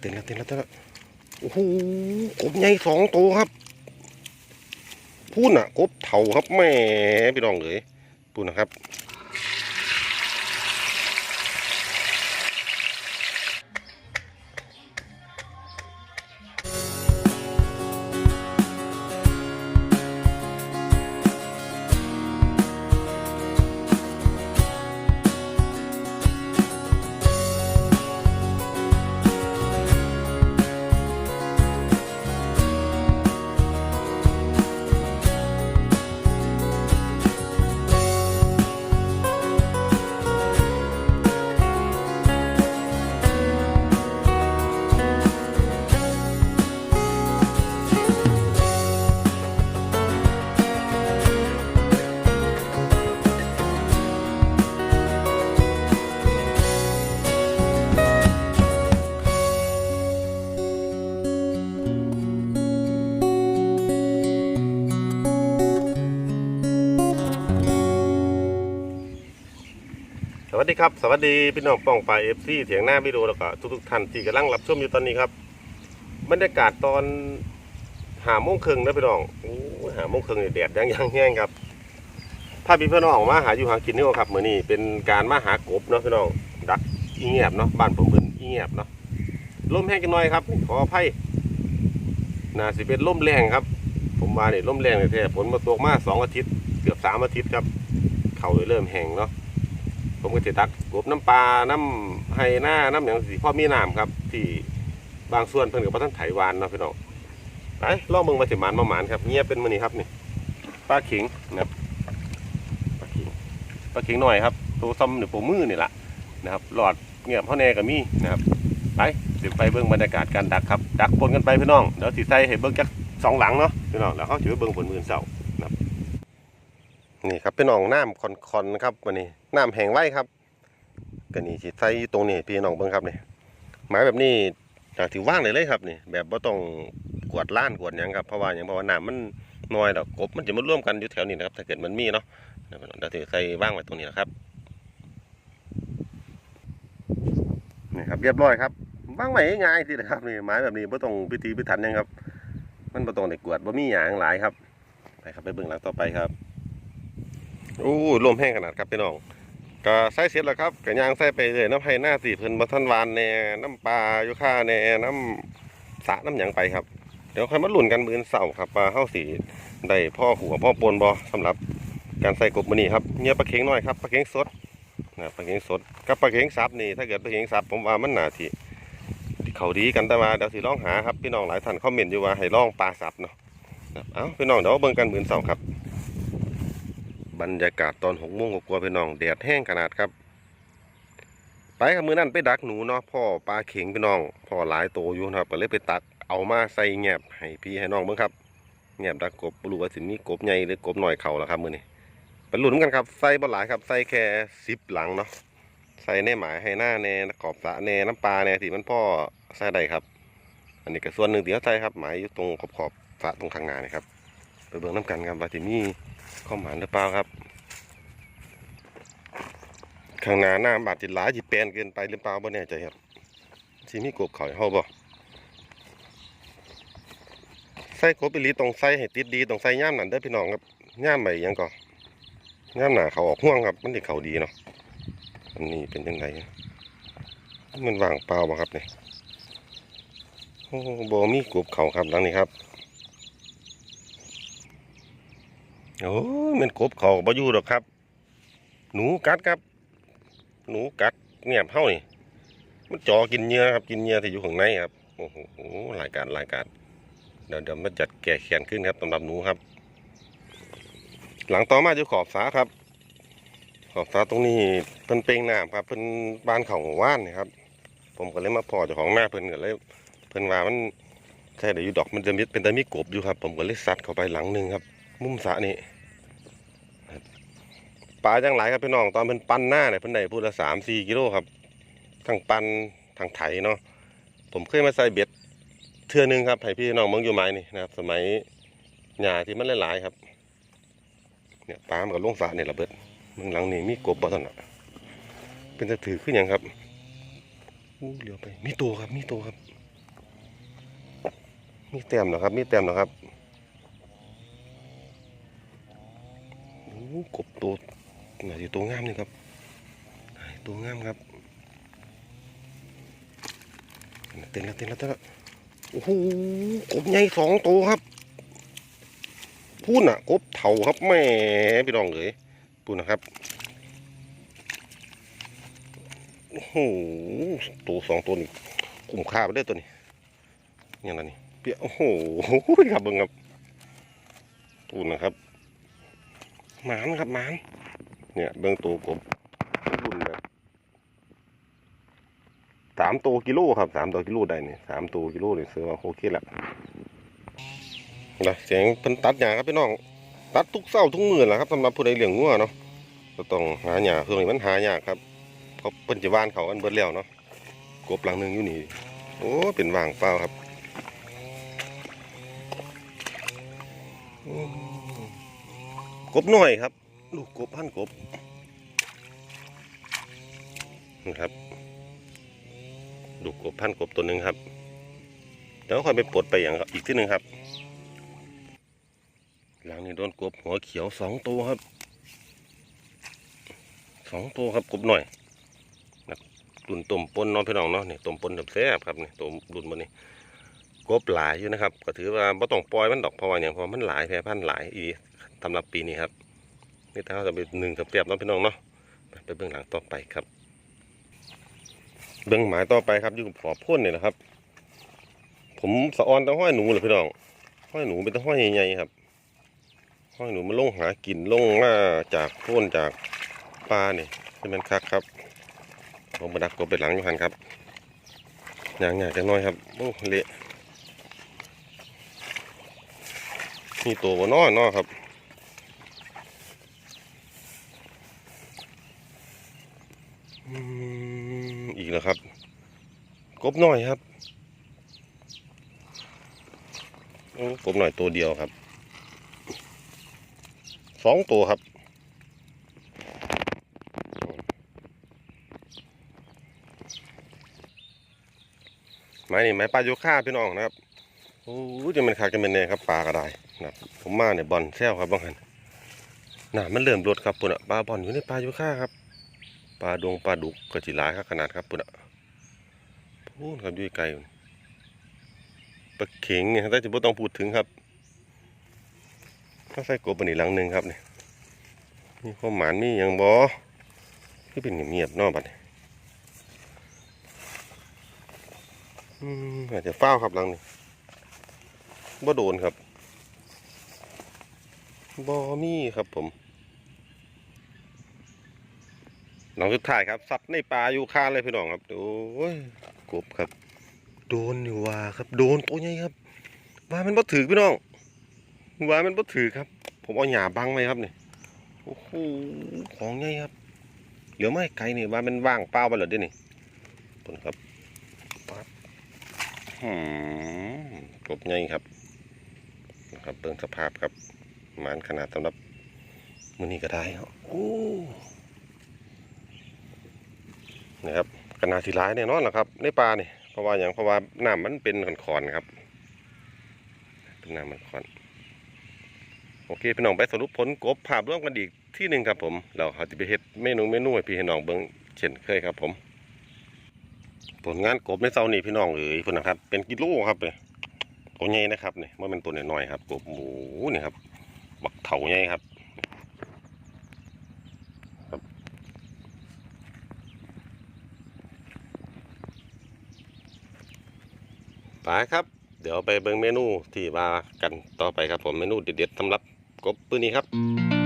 เต้นแล้วเต้นแล้วเต้นแล้วโอ้โหกบใหญ่สองตัวครับพูดน่ะกบเถาครับแม่พี่น้องเลยพูนนะครับ วัสดีครับ สวัสดีพี่น้องป้องปลายเอฟซีเถียงหน้าวิดีโอแล้วก็ทุกๆท่านที่กำลังรับชมอยู่ตอนนี้ครับบรรยากาศตอนหาโมงครึ่งนะพี่น้องโอ้หาโมงครึ่งนี่แดดยังยังแห้งครับ ถ้าพี่พี่น้องมาหาอยู่หากินนี่ก็ครับเหมือนี้เป็นการมาหากบเนาะพี่น้องดักอีเงียบเนาะบ้านผมเป็นอีเงียบเนาะลมแห้งกันหน่อยครับขออภัยน่าสิเป็นลมแรงครับ ผมว่านี่ยลมแรงแท้ๆฝนมาตกมาสองอาทิตย์ เกือบสามอาทิตย์ครับ เขาเลยเริ่มแห้งเนาะ ก็จะตักกบน้ำปลาน้ำไห้หน้าน้ำอย่างสีพ่อมีน้ำครับ ที่บางส่วนเพิ่นกับท่านไถหวานเนาะพี่น้องไปล่องมึงมาสิหมานมาหมานครับเงียบเป็นมือนี้ครับนี่ปลาขิงนะครับปลาขิงปลาขิงหน่อยครับตัวซ้ำเนี่ยผมมือนี่แหละนะครับหลอดเงียบพ่อแน่กับมีนะครับไปสิไปเบิ้งบรรยากาศการดักครับดักปนกันไปพี่น้องเดี๋ยวสิใส่ให้เบิ้งจักสองหลังเนาะพี่น้องแล้วเขาถือเบิ้งผลมือเสานะครับ นี่ครับพี่น้องน้ำคอนๆครับวันนี้น้ำแห้งไว้ครับก็นี่สิใส่ตรงนี้พี่น้องเบิ่งครับนี่ไม้แบบนี้จากที่ว่างเลยเลยครับนี่แบบบ่าต้องกวดล้านกวดหยังครับเพราะว่าหยังเพราะว่าน้ำมันน้อยดอกกบมันจะมาร่วมกันอยู่แถวนี้นะครับถ้าเกิดมันมีเนาะเดี๋ยวเดี๋ยวใส่ว่างไว้ตรงนี้นะครับนี่ครับเรียบร้อยครับว่างไว้ง่ายสินะครับนี่ไม้แบบนี้บ่ต้องพิธีพิถันยังครับ มันบ่ต้องได้กวดบ่มีหยังหลายครับไปครับไปเบิ่งหลังต่อไปครับ โอ้ลมแห้งขนาดครับพี่น้องก็ใส่เสร็จแล้วครับก็ย่างใส่ไปเลยน้ำไผ่หน้าสีเพิ่นบ่ทันวานแหน่น้ำปลาอยู่ค่าแหน่น้ำสะน้ำหยังไปครับ เดี๋ยวค่อยมาลุ้นกันมื้อเสาครับว่าเฮาสิได้พ่อหัวพ่อปนบ่สำหรับการใส่กบมือนี้ครับเนี่ยปลาเข็งน้อยครับปลาเข็งสดนะปลาเข็งสดกับปลาเข็งสับนี่ถ้าเกิดปลาเข็งสับผมว่ามันหน่าสิเขาดีกันแต่ว่าเดี๋ยวสิลองหาครับพี่น้องหลายท่านคอมเมนต์อยู่ว่าให้ลองปลาสับเนาะเอ้าพี่น้องเดี๋ยวเบิ่งกันมื้อเสาครับ บรรยากาศตอนหกโมงกว่าพี่น้องแดดแห้งขนาดครับ ไปครับมือนั้นไปดักหนูเนาะพ่อปลาเข็งพี่น้องพ่อหลายโตอยู่นะครับก็เลยไปตักเอามาใส่แงบให้พี่ให้น้องเบิ่งครับแงบดักกบบ่รู้ว่าสิมีกบใหญ่หรือกบหน้อยเขาล้วครับมือนี้ไปลุ้นกันครับใส่บ่หลายครับใส่แค่10หลังเนาะใส่ในหมายให้หน้าแน่ขอบสะแน่น้ำปลาแน่ที่มันพ่อใส่ได้ครับ อันนี้ก็ส่วนหนึ่งที่เขาใส่ครับหมายอยู่ตรงขอบขอบสะตรงข้างหน้านี่ครับไปเบิ่งน้ำกันครับว่าสิมี ข้าหมานหรือเปล่าครับ ข้างหน้าหน้าบาดจิดหลายจิแปนเกินไปหรือเปล่าบ่แน่ใจครับสิมีกบขาให้เฮาบ่ใส่กบอีหลีต้องใส่ให้ติดดีต้องใส่ย่ามนั่นเด้พี่น้องครับย่ามใบหยังก่อย่ามหนาเขาออกห่วงครับ มันสิเขาดีเนาะอันนี้เป็นยังไงมันว่างเปล่าบ่ครับเนี่ยโอ้บ่มีกบเขาครับหลังนี้ครับ โอ้มันกบเขาบ่อยู่หรอกครับ หนูกัดครับ หนูกัดเงียบเฮานี่มันจ่อกินเหยื่อครับกินเหยื่อที่อยู่ข้างในครับโอ้โหรายการรายการเดี๋ยวเดี๋ยวมาจัดแก่แขนขึ้นครับสำหรับหนูครับ หลังต่อมาจะขอบสาครับ ขอบสาตรงนี้เพิ่นเป่งน้ำครับเพิ่นบ้านเขาหมู่ว่านนี่ครับ ผมก็เลยมาพอเจ้าของหน้าเพิ่นก็เลยเพิ่นว่ามันใช่เดี๋ยวอยู่ดอกมันจะมีเป็นแต่มีกบอยู่ครับ ผมก็เลยซัดเข้าไปหลังหนึ่งครับ มุมสะนี่ ปลาจังหลายครับพี่น้องตอนเป็นปั้นหน้าเนี่ยเพิ่นได้พูดละสามสี่กิโลครับทั้งปั้นทั้งไถเนาะผมเคยมาใส่เบ็ดเทื่อนึงครับให้พี่น้องมืองอยู่ไม้นี่นะครับ สมัยหญ้าที่มันหลายๆครับ เนี่ยปลามันกับลงสระเนี่ยระเบิดมืองหลังนี่มีกบบ่ท่านอะเป็นตะถือขึ้นอย่างครับอู้เหลียวไป มีตัวครับ มีตัวครับ มีแต้มหรอครับ มีแต้มหรอครับโอ้กบตัว ไหนที่ตัวงามนี่ครับตัวงามครับเต้นแล้วเต้นแล้วเต้นแล้วโอ้โหกบใหญ่สองตัวครับพูดน่ะกบเถาครับแม่พี่น้องเอ๋ยพูดนะครับโอ้โหตัวสองตัวนี่คุ้มค่าไปได้ตัวนี้เนี่ยนะนี่เปียโอ้โหครับเบิ่งครับตูนนะครับหมานครับหมาน เนี่ยเบิ่งตัวกบรุ่นแบบสามตัวกิโลครับสามตัวกิโลได้เนี่ยสามตัวกิโลเนี่ยซื้อมาโอเคแล้วนะเสียงเพิ่นตัดหญ้าครับพี่น้อง ตัดทุกเศร้าทุกมือแหละครับสำหรับผู้ใดเลี้ยงงัวเนาะก็ต้องหาหญ้าช่วงนี้มันหายากครับเขาเปิ้นจะว่านเขากันเบิดแล้วเนาะกบหลังหนึ่งอยู่นี่โอ้เป็นว่างเปล่าครับกบหน่อยครับ ลูกกบพันกบนี่ครับลูกกบพันกบตัวหนึ่งครับเดี๋ยวค่อยไปปลดไปอย่างอีกที่หนึ่งครับหลังนี้โดนกบหัวเขียวสองตัวครับสองตัวครับกบหน่อยรุ่นต้มปนเน้องพี่น้องเนาะนี่ต้มปนแบบแซ่บครับนี่ต้มรุ่นบนนี้กบหลายอยู่นะครับ ก็ถือว่าบ่ต้องปล่อยมันดอกเพราะว่าอย่างเพราะมันหลายแพร่พันหลายอีสำหรับปีนี้ครับ นี่ถ้าเราจะไปหนึ่งกับแซ่บน้องพี่น้องเนาะไปเบื้องหลังต่อไปครับ เบื้องหมายต่อไปครับอยู่กับขอพ่นเนี่ยนะครับ ผมสะออนแตะห้อยหนูเลยพี่น้องห้อยหนูเป็นแตะห้อยใหญ่ๆครับห้อยหนูมันลงหากินลงมาจากพ่นจากปลาเนี่ยที่มันคักครับผมมาดักกบไปหลังอยู่หันครับยางหยาจังน้อยครับโอ้เละนี่ตัวบ่น้อยน้อครับ อืมอีกแล้วครับ กบน้อยครับกบน้อยตัวเดียวครับ สองตัวครับไม้นี่ไม้ปลาโยค่าพี่น้องนะครับโอ้ยจะเป็นคักจะเป็นแน่ครับปลาก็ได้นะผมมาเนี่ยบอลแซวครับบางหันน่ะมันเริ่มลดครับปุ่นอะปลาบอลอยู่ในปลาโยค่าครับปลาดวงปลาดุกกระจิหลายครับขนาดครับปุ่นอะ พูดครับยุ่ยไก่ปลาเข็งเนี่ยถ้าจะบ่ต้องพูดถึงครับถ้าใส่กบอันนี้หลังหนึ่งครับเนี่ยมีความหมานมีอย่างบอที่เป็นเงียบๆนอกบัดนี้อืมอาจจะเฝ้าวครับหลังนี้บ่โดนครับบ่มีครับผมหลังสุดท้ายครับสัตว์ในป่าอยู่ข้างเลยพี่น้องครับโอ้ย กบครับ โดนอยู่ว่าครับ โดนตัวใหญ่ครับว่ามันบ่ถือพี่น้องว่ามันบ่ถือครับ ผมเอาหญ้าบังไว้ครับเนี่ยโอ้โหของใหญ่ครับ เหลือไม่ไกลนี่ว่ามันว่างเปล่าไปแล้วเด้นี่ต้นครับอืมกบใหญ่ครับนะครับเบิ่งสภาพครับหมานขนาดสำหรับมือนี้ก็ได้ครับโอ้นี่ครับ ขนาสีร้ายแน่นอนนะครับ ในปลาเนี่ยเพราะว่าอย่างเพราะว่าน้ำมันเป็นขอนๆครับ เป็นน้ำมันขอนโอเคพี่น้องไปสรุปผลกบภาพร่วมกันอีกที่หนึ่งครับผมเราเขาจะไปเฮ็ดเมนูเมนูให้พี่น้องเบิ่งเช่นเคยครับ ผม ผลงานกบในเซานี่พี่น้องเอ๋ยพุ่นนะครับ เป็นกิโลครับเนี่ยตัวใหญ่นะครับเนี่ยว่าเป็นตัวน้อยๆครับกบหมูนี่ครับบักเถาใหญ่ครับ ไปครับ เดี๋ยวไปเบิ่งเมนูที่ว่ากันต่อไปครับผมเมนูเด็ดๆสำหรับกบปืนนี้ครับ